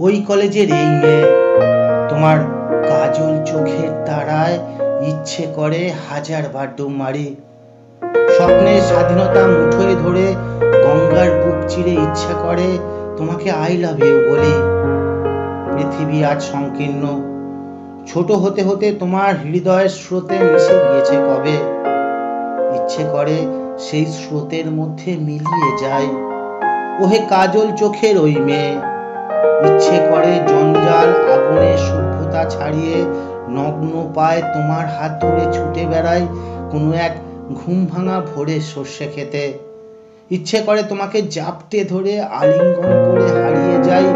ওই কলেজের এই মেয়ে। তোমার কাজল চোখের তারায় ইচ্ছে করে হাজার বার ডুব মারি। স্বপ্নের স্বাধীনতা মুঠোয় ধরে গঙ্গার বুক চিরে ইচ্ছা করে তোমাকে আই লাভ ইউ বলি। পৃথিবী আজ সংকীর্ণ। ছোট হতে হতে তোমার হৃদয়ের স্রোতে মিশে গিয়েছে কবে? ইচ্ছে করে সেই স্রোতের মধ্যে মিলিয়ে যায়। ওহে কাজল চোখের ওই মেয়ে। ইচ্ছে করে জঞ্জাল আগুনে সভ্যতা ছাড়িয়ে নগ্ন পায় তোমার হাত ধরে ছুটে বেড়ায় কোনো এক ঘুম ভাঙা ভোরে সর্ষে খেতে। ইচ্ছে করে তোমাকে জাপটে ধরে আলিঙ্গন করে হারিয়ে শতাব্দী